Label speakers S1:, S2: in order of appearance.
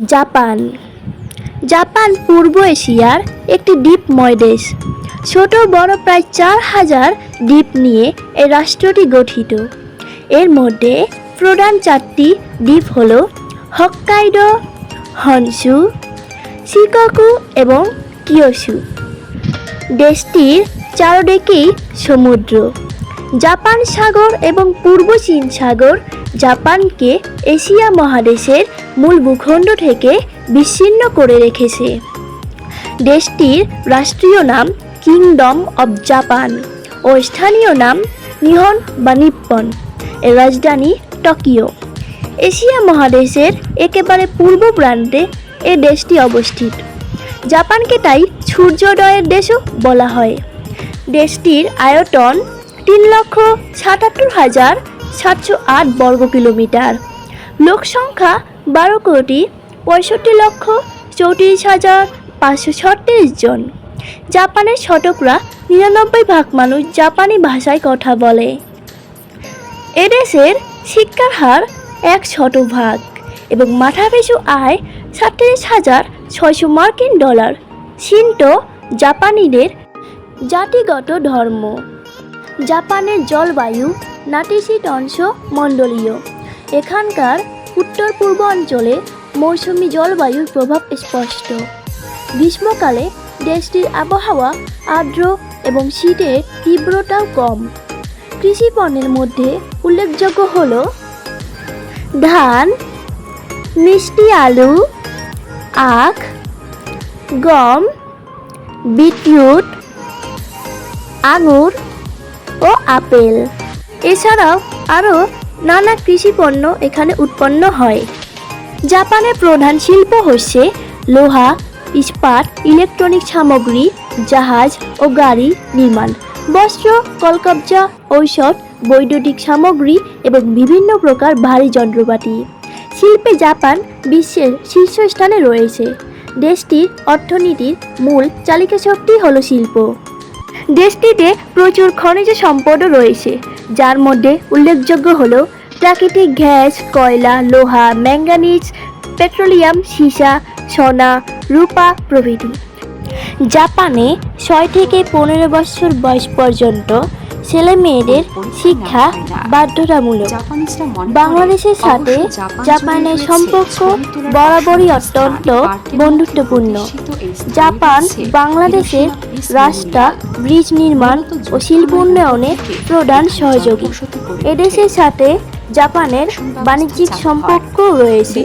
S1: Japan. Japan পূর্ব এশিয়ার একটি দ্বীপময় দেশ। ছোট বড় প্রায় চার হাজার দ্বীপ নিয়ে এই রাষ্ট্রটি গঠিত। এর মধ্যে প্রধান চারটি দ্বীপ হল হক্কাইডো হনসু শিকাকু এবং কিয়োসু দেশটির চারদিকেই সমুদ্র। জাপান সাগর এবং পূর্ব চীন সাগর জাপানকে এশিয়া মহাদেশের মূল ভূখণ্ড থেকে বিচ্ছিন্ন করে রেখেছে। দেশটির রাষ্ট্রীয় নাম কিংডম অব জাপান ও স্থানীয় নাম নিহন বা নিপ্পন। এর রাজধানী টোকিও। এশিয়া মহাদেশের একেবারে পূর্ব প্রান্তে এ দেশটি অবস্থিত। জাপানকে তাই সূর্যোদয়ের দেশও বলা হয়। দেশটির আয়তন তিন লক্ষ সাতাত্তর হাজার সাতশো আট বর্গ কিলোমিটার লোক সংখ্যা বারো কোটি পঁয়ষট্টি লক্ষ চৌত্রিশ হাজার পাঁচশো ছত্রিশ জন। জাপানের শতকরা নিরানব্বই ভাগ মানুষ জাপানি ভাষায় কথা বলে। এদেশের শিক্ষার হার এক শতভাগ এবং মাথাপিছু আয় সাতত্রিশ হাজার ছয়শো মার্কিন ডলার। শিন্টো জাপানিদের জাতিগত ধর্ম। জাপানের জলবায়ু নাতিশীতোষ্ণ মণ্ডলীয়। এখানকার উত্তর পূর্ব অঞ্চলে মৌসুমি জলবায়ুর প্রভাব স্পষ্ট। গ্রীষ্মকালে দেশটির আবহাওয়া আর্দ্র এবং শীতের তীব্রতাও কম। কৃষি পণ্যের মধ্যে উল্লেখযোগ্য হল ধান, মিষ্টি আলু, আখ, গম, বিটরুট, আঙুর ও আপেল। এছাড়াও আরও নানা কৃষি পণ্য এখানে উৎপন্ন হয়। জাপানের প্রধান শিল্প হচ্ছে লোহা, ইস্পাত, ইলেকট্রনিক সামগ্রী, জাহাজ ও গাড়ি নির্মাণ। বস্ত্র, কলকবজা, ঔষধ, বৈদ্যুতিক সামগ্রী এবং বিভিন্ন প্রকার ভারী যন্ত্রপাতি। শিল্পে জাপান বিশ্বের শীর্ষস্থানে রয়েছে। দেশটির অর্থনীতির মূল চালিকা শক্তি হল শিল্প। দেশটিতে প্রচুর খনিজ সম্পদও রয়েছে, যার মধ্যে উল্লেখযোগ্য হল প্রাকৃতিক গ্যাস, কয়লা, লোহা, ম্যাঙ্গানিজ, পেট্রোলিয়াম, সীসা, সোনা, রূপা প্রভৃতি। জাপানে ছয় থেকে পনেরো বছর বয়স পর্যন্ত ছেলে মেয়েদের শিক্ষা বাধ্যতামূলক। বাংলাদেশের সাথে জাপানের সম্পর্ক বরাবরই অত্যন্ত বন্ধুত্বপূর্ণ। জাপান বাংলাদেশের রাস্তা, ব্রিজ নির্মাণ ও শিল্প উন্নয়নে প্রধান সহযোগী। এদেশের সাথে জাপানের বাণিজ্যিক সম্পর্ক রয়েছে।